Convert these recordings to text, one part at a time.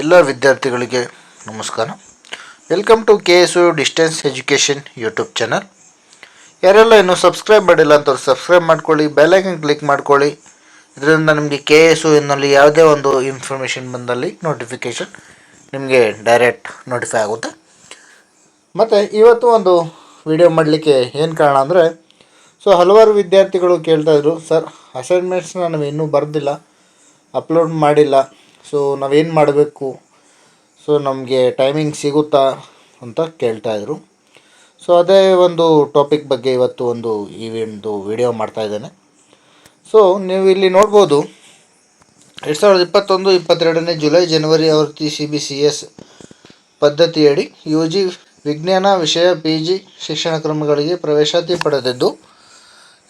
ಎಲ್ಲ ವಿದ್ಯಾರ್ಥಿಗಳಿಗೆ ನಮಸ್ಕಾರ. Welcome to K S U distance education YouTube channel ಯಾರೆಲ್ಲ ಇನ್ನೂ ಸಬ್ಸ್ಕ್ರೈಬ್ ಮಾಡಿಲ್ಲ ಅಂತವ್ರು ಸಬ್ಸ್ಕ್ರೈಬ್ ಮಾಡ್ಕೊಳ್ಳಿ ಬೆಲ್ಲೈಕನ್ ಕ್ಲಿಕ್ ಮಾಡ್ಕೊಳ್ಳಿ. ಇದರಿಂದ ನಿಮಗೆ ಕೆ ಎಸ್ ಯು ಎನ್ನಲ್ಲಿ ಯಾವುದೇ ಒಂದು ಇನ್ಫಾರ್ಮೇಷನ್ ಬಂದಲ್ಲಿ ನೋಟಿಫಿಕೇಷನ್ ನಿಮಗೆ ಡೈರೆಕ್ಟ್ ನೋಟಿಫೈ ಆಗುತ್ತೆ. ಮತ್ತು ಇವತ್ತು ಒಂದು ವಿಡಿಯೋ ಮಾಡಲಿಕ್ಕೆ ಏನು ಕಾರಣ ಅಂದರೆ ಸೊ ಹಲವಾರು ವಿದ್ಯಾರ್ಥಿಗಳು ಕೇಳ್ತಾಯಿದ್ರು ಸರ್ ಅಸೈನ್ಮೆಂಟ್ಸ್ನ ನಾವು ಇನ್ನೂ ಬರೆದಿಲ್ಲ ಅಪ್ಲೋಡ್ ಮಾಡಿಲ್ಲ. ಸೊ ನಾವೇನು ಮಾಡಬೇಕು? ಸೊ ನಮಗೆ ಟೈಮಿಂಗ್ ಸಿಗುತ್ತಾ ಅಂತ ಕೇಳ್ತಾಯಿದ್ರು ಸೊ ಅದೇ ಒಂದು ಟಾಪಿಕ್ ಬಗ್ಗೆ ಇವತ್ತು ಒಂದು ಈ ಒಂದು ವಿಡಿಯೋ ಮಾಡ್ತಾಯಿದ್ದೇನೆ ಸೊ ನೀವು ಇಲ್ಲಿ ನೋಡ್ಬೋದು, ಎರಡು ಸಾವಿರದ ಇಪ್ಪತ್ತೊಂದು, ಇಪ್ಪತ್ತೆರಡನೇ ಜುಲೈ, ಜನವರಿ ಆವೃತ್ತಿ ಸಿ ಬಿ ಸಿ ಎಸ್ ಪದ್ಧತಿಯಡಿ ಯು ಜಿ ವಿಜ್ಞಾನ ವಿಷಯ ಪಿ ಜಿ ಶಿಕ್ಷಣ ಕ್ರಮಗಳಿಗೆ ಪ್ರವೇಶಾತಿ ಪಡೆದಿದ್ದು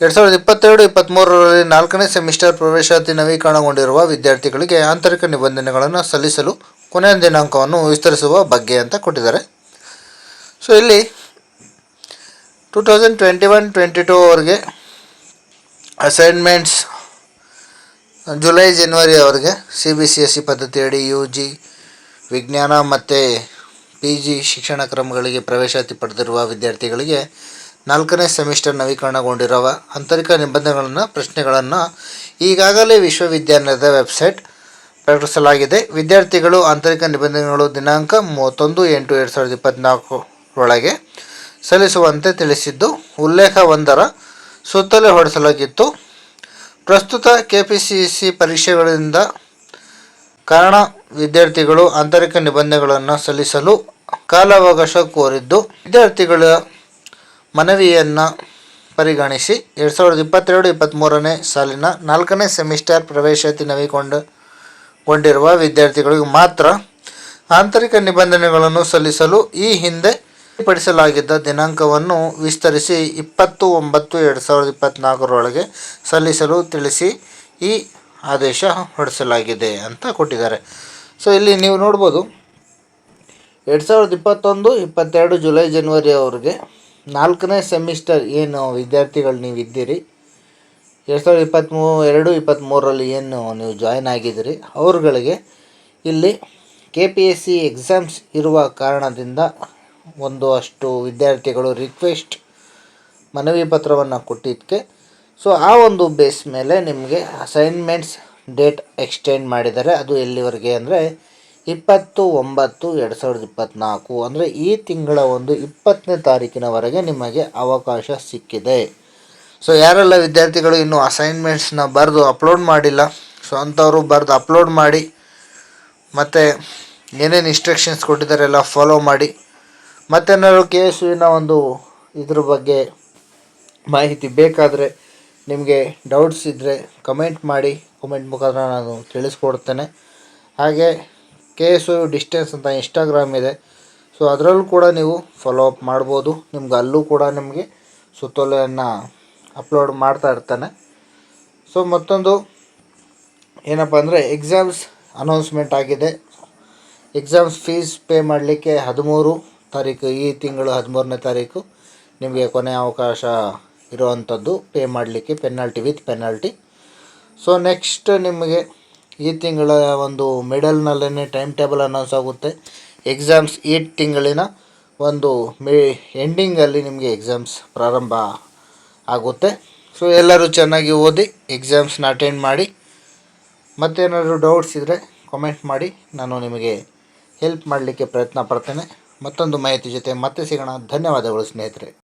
ಎರಡು ಸಾವಿರದ ಇಪ್ಪತ್ತೆರಡು ಇಪ್ಪತ್ತ್ಮೂರರಲ್ಲಿ ನಾಲ್ಕನೇ ಸೆಮಿಸ್ಟರ್ ಪ್ರವೇಶಾತಿ ನವೀಕರಣಗೊಂಡಿರುವ ವಿದ್ಯಾರ್ಥಿಗಳಿಗೆ ಆಂತರಿಕ ನಿಬಂಧನೆಗಳನ್ನು ಸಲ್ಲಿಸಲು ಕೊನೆಯ ದಿನಾಂಕವನ್ನು ವಿಸ್ತರಿಸುವ ಬಗ್ಗೆ ಅಂತ ಕೊಟ್ಟಿದ್ದಾರೆ. ಸೊ ಇಲ್ಲಿ two thousand twenty one twenty assignments July January ಅವರಿಗೆ C B C S C ಪದ್ಧತಿಯಡಿ U G ವಿಜ್ಞಾನ ಮತ್ತು ಪಿ ಜಿ ಶಿಕ್ಷಣ ಕ್ರಮಗಳಿಗೆ ಪ್ರವೇಶಾತಿ ಪಡೆದಿರುವ ವಿದ್ಯಾರ್ಥಿಗಳಿಗೆ ನಾಲ್ಕನೇ ಸೆಮಿಸ್ಟರ್ ನವೀಕರಣಗೊಂಡಿರುವ ಆಂತರಿಕ ನಿಬಂಧನೆಗಳನ್ನು, ಪ್ರಶ್ನೆಗಳನ್ನು ಈಗಾಗಲೇ ವಿಶ್ವವಿದ್ಯಾಲಯದ ವೆಬ್ಸೈಟ್ ಪ್ರಕಟಿಸಲಾಗಿದೆ. ವಿದ್ಯಾರ್ಥಿಗಳು ಆಂತರಿಕ ನಿಬಂಧನೆಗಳು ದಿನಾಂಕ ಮೂವತ್ತೊಂದು ಎಂಟು ಎರಡು ಸಾವಿರದ ಇಪ್ಪತ್ತ್ನಾಲ್ಕರೊಳಗೆ ಸಲ್ಲಿಸುವಂತೆ ತಿಳಿಸಿದ್ದು, ಉಲ್ಲೇಖ ಒಂದರ ಸುತ್ತಲೇ ಹೊರಡಿಸಲಾಗಿತ್ತು. ಪ್ರಸ್ತುತ ಕೆ ಪಿ ಸಿ ಸಿ ಪರೀಕ್ಷೆಗಳಿಂದ ಕಾರಣ ವಿದ್ಯಾರ್ಥಿಗಳು ಆಂತರಿಕ ನಿಬಂಧನೆಗಳನ್ನು ಸಲ್ಲಿಸಲು ಕಾಲಾವಕಾಶ ಕೋರಿದ್ದು, ವಿದ್ಯಾರ್ಥಿಗಳ ಮನವಿಯನ್ನು ಪರಿಗಣಿಸಿ ಎರಡು ಸಾವಿರದ ಇಪ್ಪತ್ತೆರಡು ಇಪ್ಪತ್ತ್ಮೂರನೇ ಸಾಲಿನ ನಾಲ್ಕನೇ ಸೆಮಿಸ್ಟರ್ ಪ್ರವೇಶಾತಿ ನವೀಕೊಂಡಗೊಂಡಿರುವ ವಿದ್ಯಾರ್ಥಿಗಳಿಗೆ ಮಾತ್ರ ಆಂತರಿಕ ನಿಬಂಧನೆಗಳನ್ನು ಸಲ್ಲಿಸಲು ಈ ಹಿಂದೆ ಪಡಿಸಲಾಗಿದ್ದ ದಿನಾಂಕವನ್ನು ವಿಸ್ತರಿಸಿ ಇಪ್ಪತ್ತು ಒಂಬತ್ತು ಎರಡು ಸಾವಿರದ ಇಪ್ಪತ್ತ್ನಾಲ್ಕರೊಳಗೆ ಸಲ್ಲಿಸಲು ತಿಳಿಸಿ ಈ ಆದೇಶ ಹೊರಡಿಸಲಾಗಿದೆ ಅಂತ ಕೊಟ್ಟಿದ್ದಾರೆ. ಸೊ ಇಲ್ಲಿ ನೀವು ನೋಡ್ಬೋದು, ಎರಡು ಸಾವಿರದ ಇಪ್ಪತ್ತೊಂದು, ಇಪ್ಪತ್ತೆರಡು ಜುಲೈ, ಜನವರಿ ಅವ್ರಿಗೆ ನಾಲ್ಕನೇ ಸೆಮಿಸ್ಟರ್ ಏನು ವಿದ್ಯಾರ್ಥಿಗಳು ನೀವು ಇದ್ದೀರಿ ಎರಡು ಸಾವಿರದ ಇಪ್ಪತ್ತ್ಮೂ ಎರಡು ಇಪ್ಪತ್ತ್ಮೂರರಲ್ಲಿ ಏನು ನೀವು ಜಾಯ್ನ್ ಆಗಿದ್ದೀರಿ? ಅವ್ರುಗಳಿಗೆ ಇಲ್ಲಿ K P S C exams ಇರುವ ಕಾರಣದಿಂದ ಒಂದು ಅಷ್ಟು ವಿದ್ಯಾರ್ಥಿಗಳು ರಿಕ್ವೆಸ್ಟ್ ಮನವಿ ಪತ್ರವನ್ನು ಕೊಟ್ಟಿದ್ದಕ್ಕೆ ಸೊ ಆ ಒಂದು ಬೇಸ್ ಮೇಲೆ ನಿಮಗೆ ಅಸೈನ್ಮೆಂಟ್ಸ್ ಡೇಟ್ ಎಕ್ಸ್ಟೆಂಡ್ ಮಾಡಿದ್ದಾರೆ. ಅದು ಎಲ್ಲಿವರೆಗೆ ಅಂದರೆ ಇಪ್ಪತ್ತು ಒಂಬತ್ತು ಎರಡು ಸಾವಿರದ ಇಪ್ಪತ್ತ್ನಾಲ್ಕು ಅಂದರೆ ಈ ತಿಂಗಳ ಒಂದು ಇಪ್ಪತ್ತನೇ ತಾರೀಕಿನವರೆಗೆ ನಿಮಗೆ ಅವಕಾಶ ಸಿಕ್ಕಿದೆ. ಸೊ ಯಾರೆಲ್ಲ ವಿದ್ಯಾರ್ಥಿಗಳು ಇನ್ನೂ ಅಸೈನ್ಮೆಂಟ್ಸ್ನ ಬರೆದು ಅಪ್ಲೋಡ್ ಮಾಡಿಲ್ಲ ಸೊ ಅಂಥವರು ಬರೆದು ಅಪ್ಲೋಡ್ ಮಾಡಿ, ಮತ್ತು ಏನೇನು ಇನ್ಸ್ಟ್ರಕ್ಷನ್ಸ್ ಕೊಟ್ಟಿದ್ದಾರೆ ಎಲ್ಲ ಫಾಲೋ ಮಾಡಿ ಮತ್ತೇನಾದ್ರು ಕೆ ಎಸ್ ಯುವಿನ ಒಂದು ಇದ್ರ ಬಗ್ಗೆ ಮಾಹಿತಿ ಬೇಕಾದರೆ ನಿಮಗೆ ಡೌಟ್ಸ್ ಇದ್ದರೆ ಕಮೆಂಟ್ ಮಾಡಿ ಕಮೆಂಟ್ ಮುಖಾಂತರ ನಾನು ತಿಳಿಸ್ಕೊಡ್ತೇನೆ. ಹಾಗೆ ಕೆ ಎಸ್ ಡಿಸ್ಟೆನ್ಸ್ ಅಂತ ಇನ್ಸ್ಟಾಗ್ರಾಮ್ ಇದೆ. ಸೊ ಅದರಲ್ಲೂ ಕೂಡ ನೀವು ಫಾಲೋ ಅಪ್ ಮಾಡ್ಬೋದು. ನಿಮ್ಗೆ ಅಲ್ಲೂ ಕೂಡ ನಿಮಗೆ ಸುತ್ತೋಲೆಯನ್ನು ಅಪ್ಲೋಡ್ ಮಾಡ್ತಾ ಇರ್ತಾನೆ. ಸೊ ಮತ್ತೊಂದು ಏನಪ್ಪ ಅಂದರೆ ಎಕ್ಸಾಮ್ಸ್ ಅನೌನ್ಸ್ಮೆಂಟ್ ಆಗಿದೆ. ಎಕ್ಸಾಮ್ಸ್ ಫೀಸ್ ಪೇ ಮಾಡಲಿಕ್ಕೆ ಹದಿಮೂರು ತಾರೀಕು, ಈ ತಿಂಗಳು ಹದಿಮೂರನೇ ತಾರೀಕು ನಿಮಗೆ ಕೊನೆಯ ಅವಕಾಶ ಇರುವಂಥದ್ದು. ಪೇ ಮಾಡಲಿಕ್ಕೆ penalty with penalty so next ನಿಮಗೆ ಈ ತಿಂಗಳ ಒಂದು ಮಿಡಲ್ನಲ್ಲೇ ಟೈಮ್ ಟೇಬಲ್ ಅನೌನ್ಸ್ ಆಗುತ್ತೆ. ಎಕ್ಸಾಮ್ಸ್ ಈ ತಿಂಗಳಿನ ಒಂದು ಮೇ, ಎಂಡಿಂಗಲ್ಲಿ ನಿಮಗೆ ಎಕ್ಸಾಮ್ಸ್ ಪ್ರಾರಂಭ ಆಗುತ್ತೆ. ಸೊ, ಎಲ್ಲರೂ ಚೆನ್ನಾಗಿ ಓದಿ ಎಕ್ಸಾಮ್ಸ್ನ ಅಟೆಂಡ್ ಮಾಡಿ. ಮತ್ತೇನಾದರೂ ಡೌಟ್ಸ್ ಇದ್ದರೆ ಕಾಮೆಂಟ್ ಮಾಡಿ. ನಾನು ನಿಮಗೆ ಹೆಲ್ಪ್ ಮಾಡಲಿಕ್ಕೆ ಪ್ರಯತ್ನ ಪಡ್ತೇನೆ. ಮತ್ತೊಂದು ಮಾಹಿತಿ ಜೊತೆ ಮತ್ತೆ ಸಿಗೋಣ. ಧನ್ಯವಾದಗಳು ಸ್ನೇಹಿತರೆ.